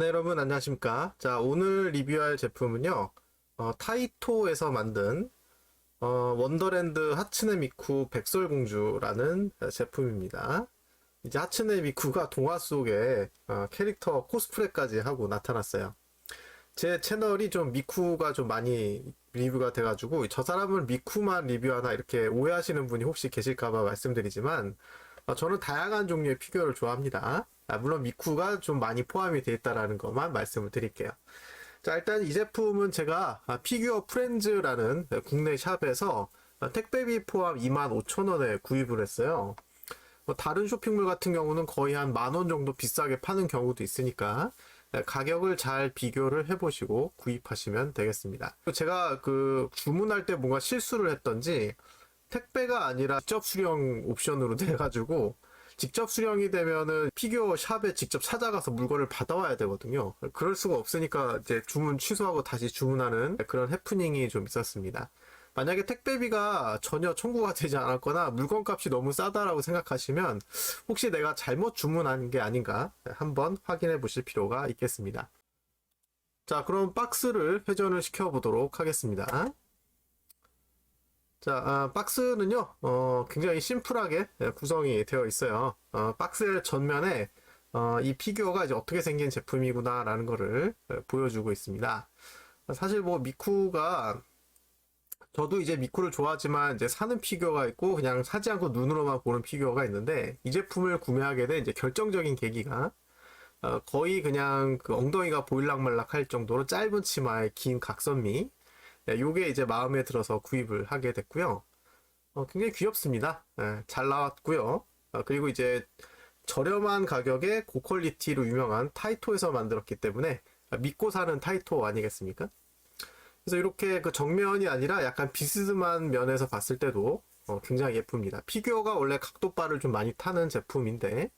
네, 여러분 안녕하십니까. 자, 오늘 리뷰할 제품은요, 어, 타이토에서 만든 어, 원더랜드 하츠네 미쿠 백설공주라는 제품입니다. 이제 하츠네 미쿠가 동화 속에 어, 캐릭터 코스프레까지 하고 나타났어요. 제 채널이 좀 미쿠가 좀 많이 리뷰가 돼가지고 저 사람은 미쿠만 리뷰하나 이렇게 오해하시는 분이 혹시 계실까봐 말씀드리지만 어, 저는 다양한 종류의 피규어를 좋아합니다. 아, 물론 미쿠가 좀 많이 포함이 되어 있다라는 것만 말씀을 드릴게요. 자, 일단 이 제품은 제가 아, 피규어 프렌즈라는 국내 샵에서 아, 택배비 포함 25,000원에 구입을 했어요. 뭐 다른 쇼핑몰 같은 경우는 거의 한 만 원 정도 비싸게 파는 경우도 있으니까 네, 가격을 잘 비교를 해보시고 구입하시면 되겠습니다. 제가 그 주문할 때 뭔가 실수를 했던지 택배가 아니라 직접 수령 옵션으로 돼가지고 직접 수령이 되면은 피규어 샵에 직접 찾아가서 물건을 받아와야 되거든요. 그럴 수가 없으니까 이제 주문 취소하고 다시 주문하는 그런 해프닝이 좀 있었습니다. 만약에 택배비가 전혀 청구가 되지 않았거나 물건값이 너무 싸다라고 생각하시면 혹시 내가 잘못 주문한 게 아닌가 한번 확인해 보실 필요가 있겠습니다. 자, 그럼 박스를 회전을 시켜 보도록 하겠습니다. 자, 아, 박스는요, 어, 굉장히 심플하게 예, 구성이 되어 있어요. 어, 박스의 전면에 어, 이 피규어가 이제 어떻게 생긴 제품이구나라는 거를 예, 보여주고 있습니다. 사실 뭐 미쿠가 저도 이제 미쿠를 좋아하지만 이제 사는 피규어가 있고 그냥 사지 않고 눈으로만 보는 피규어가 있는데 이 제품을 구매하게 된 이제 결정적인 계기가 어, 거의 그냥 그 엉덩이가 보일락말락 할 정도로 짧은 치마에 긴 각선미 네, 요게 이제 마음에 들어서 구입을 하게 됐고요. 어, 굉장히 귀엽습니다. 네, 잘 나왔고요. 어, 그리고 이제 저렴한 가격에 고퀄리티로 유명한 타이토에서 만들었기 때문에 믿고 사는 타이토 아니겠습니까? 그래서 이렇게 그 정면이 아니라 약간 비스듬한 면에서 봤을 때도 어, 굉장히 예쁩니다. 피규어가 원래 각도바를 좀 많이 타는 제품인데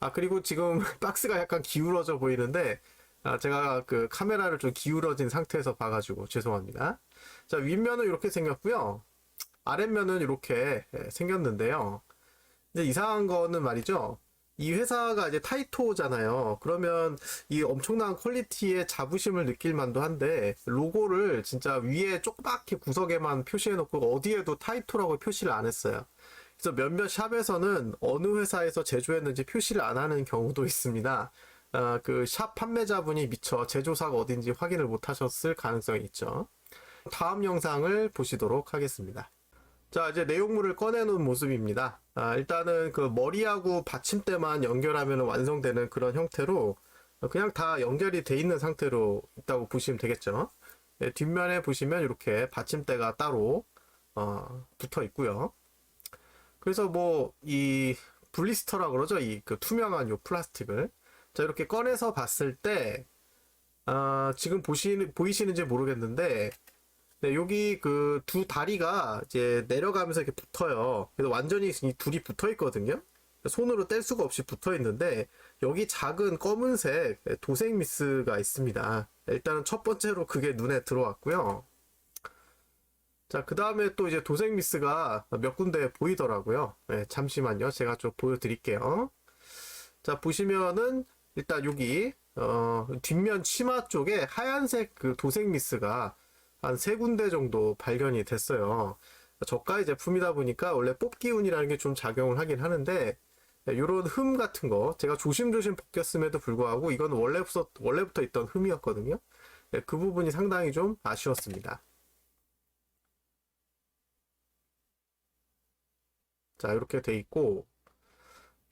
아 그리고 지금 박스가 약간 기울어져 보이는데 아, 제가 그 카메라를 좀 기울어진 상태에서 봐가지고 죄송합니다. 자, 윗면은 이렇게 생겼고요. 아랫면은 이렇게 예, 생겼는데요. 근데 이상한 거는 말이죠. 이 회사가 이제 타이토잖아요. 그러면 이 엄청난 퀄리티의 자부심을 느낄 만도 한데 로고를 진짜 위에 조그맣게 구석에만 표시해 놓고 어디에도 타이토라고 표시를 안 했어요. 그래서 몇몇 샵에서는 어느 회사에서 제조했는지 표시를 안 하는 경우도 있습니다. 어, 그샵 판매자분이 미처 제조사가 어딘지 확인을 못 하셨을 가능성이 있죠. 다음 영상을 보시도록 하겠습니다. 자, 이제 내용물을 꺼내놓은 모습입니다. 아, 일단은 그 머리하고 받침대만 연결하면 완성되는 그런 형태로 그냥 다 연결이 돼 있는 상태로 있다고 보시면 되겠죠. 네, 뒷면에 보시면 이렇게 받침대가 따로 어, 붙어 있고요. 그래서 뭐 이 블리스터라 그러죠. 이 그 투명한 요 플라스틱을 자, 이렇게 꺼내서 봤을 때, 아, 지금 보시, 보이시는지 모르겠는데, 네, 여기 그 두 다리가 이제 내려가면서 이렇게 붙어요. 그래서 완전히 이 둘이 붙어 있거든요. 손으로 뗄 수가 없이 붙어 있는데, 여기 작은 검은색 도색 미스가 있습니다. 일단은 첫 번째로 그게 눈에 들어왔고요. 자, 그 다음에 또 이제 도색 미스가 몇 군데 보이더라고요. 네, 잠시만요. 제가 좀 보여드릴게요. 자, 보시면은 일단 여기 어, 뒷면 치마 쪽에 하얀색 그 도색 미스가 한 세 군데 정도 발견이 됐어요. 저가의 제품이다 보니까 원래 뽑기 운이라는 게 좀 작용을 하긴 하는데 이런 흠 같은 거 제가 조심조심 벗겼음에도 불구하고 이건 원래부터 원래부터 있던 흠이었거든요. 네, 그 부분이 상당히 좀 아쉬웠습니다. 자 이렇게 돼 있고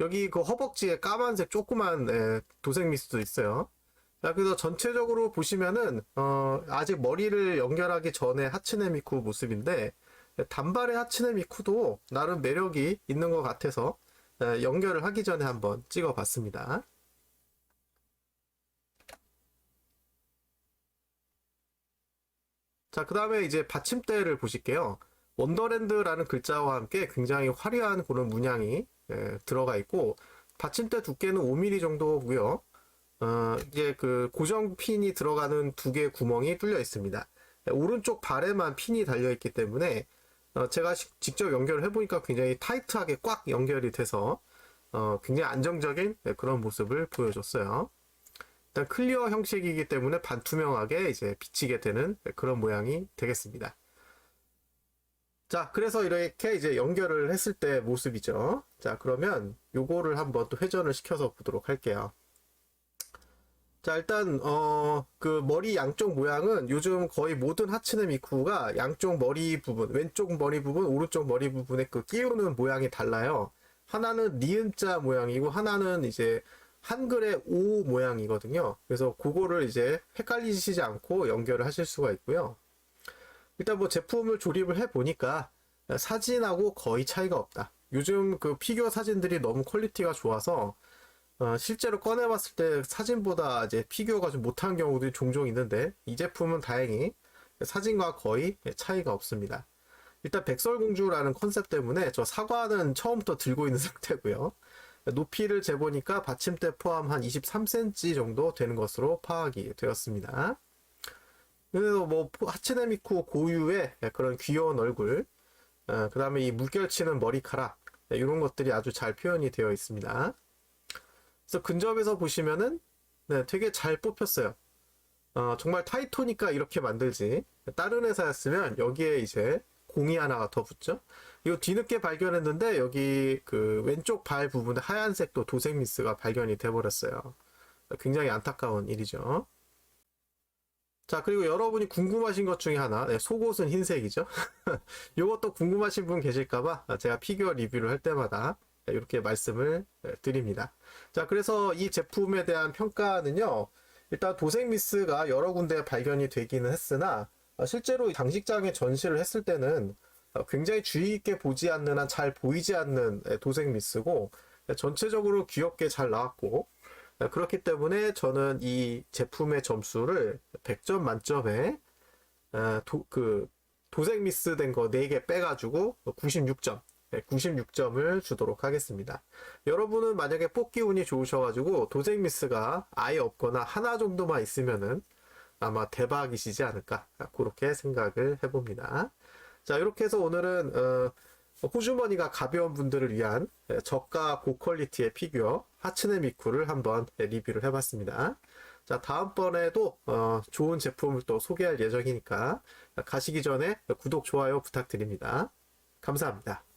여기 그 허벅지에 까만색 조그만 예, 도색 미스도 있어요. 자, 그래서 전체적으로 보시면은 어, 아직 머리를 연결하기 전에 하츠네 미쿠 모습인데 단발의 하츠네 미쿠도 나름 매력이 있는 것 같아서 예, 연결을 하기 전에 한번 찍어봤습니다. 자, 그 다음에 이제 받침대를 보실게요. 원더랜드라는 글자와 함께 굉장히 화려한 그런 문양이 예, 들어가 있고 받침대 두께는 5mm 정도고요. 어, 이제 그 고정 핀이 들어가는 두 개의 구멍이 뚫려 있습니다. 예, 오른쪽 발에만 핀이 달려 있기 때문에 어, 제가 시, 직접 연결을 해보니까 굉장히 타이트하게 꽉 연결이 돼서 어, 굉장히 안정적인 네, 그런 모습을 보여줬어요. 일단 클리어 형식이기 때문에 반투명하게 이제 비치게 되는 그런 모양이 되겠습니다. 자, 그래서 이렇게 이제 연결을 했을 때 모습이죠. 자, 그러면 요거를 한번 또 회전을 시켜서 보도록 할게요. 자, 일단, 어, 그 머리 양쪽 모양은 요즘 거의 모든 하츠네 미쿠가 양쪽 머리 부분, 왼쪽 머리 부분, 오른쪽 머리 부분에 그 끼우는 모양이 달라요. 하나는 니은자 모양이고, 하나는 이제 한글의 O 모양이거든요. 그래서 그거를 이제 헷갈리시지 않고 연결을 하실 수가 있고요. 일단 뭐 제품을 조립을 해 보니까 사진하고 거의 차이가 없다. 요즘 그 피규어 사진들이 너무 퀄리티가 좋아서 어, 실제로 꺼내봤을 때 사진보다 이제 피규어가 좀 못한 경우들이 종종 있는데 이 제품은 다행히 사진과 거의 차이가 없습니다. 일단 백설공주라는 컨셉 때문에 저 사과는 처음부터 들고 있는 상태고요. 높이를 재보니까 받침대 포함 한 23cm 정도 되는 것으로 파악이 되었습니다. 그래서 뭐 하츠네 미쿠 고유의 그런 귀여운 얼굴, 그 다음에 이 물결치는 머리카락 이런 것들이 아주 잘 표현이 되어 있습니다. 그래서 근접에서 보시면은 네, 되게 잘 뽑혔어요. 어, 정말 타이토니까 이렇게 만들지. 다른 회사였으면 여기에 이제 공이 하나가 더 붙죠. 이거 뒤늦게 발견했는데 여기 그 왼쪽 발 부분에 하얀색 또 도색 미스가 발견이 돼 버렸어요. 굉장히 안타까운 일이죠. 자, 그리고 여러분이 궁금하신 것 중에 하나, 네, 속옷은 흰색이죠. 이것도 궁금하신 분 계실까봐 제가 피규어 리뷰를 할 때마다 이렇게 말씀을 드립니다. 자, 그래서 이 제품에 대한 평가는요, 일단 도색 미스가 여러 군데 발견이 되기는 했으나, 실제로 장식장에 전시를 했을 때는 굉장히 주의 있게 보지 않는 한 잘 보이지 않는 도색 미스고, 전체적으로 귀엽게 잘 나왔고, 그렇기 때문에 저는 이 제품의 점수를 100점 만점에 도, 그 도색 미스 된 거 4개 빼가지고 96점 96점을 주도록 하겠습니다. 여러분은 만약에 뽑기 운이 좋으셔가지고 도색 미스가 아예 없거나 하나 정도만 있으면은 아마 대박이시지 않을까 그렇게 생각을 해봅니다. 자 이렇게 해서 오늘은 어, 호주머니가 가벼운 분들을 위한 저가 고퀄리티의 피규어 하츠네 미쿠를 한번 리뷰를 해봤습니다. 자 다음번에도 어, 좋은 제품을 또 소개할 예정이니까 가시기 전에 구독 좋아요 부탁드립니다. 감사합니다.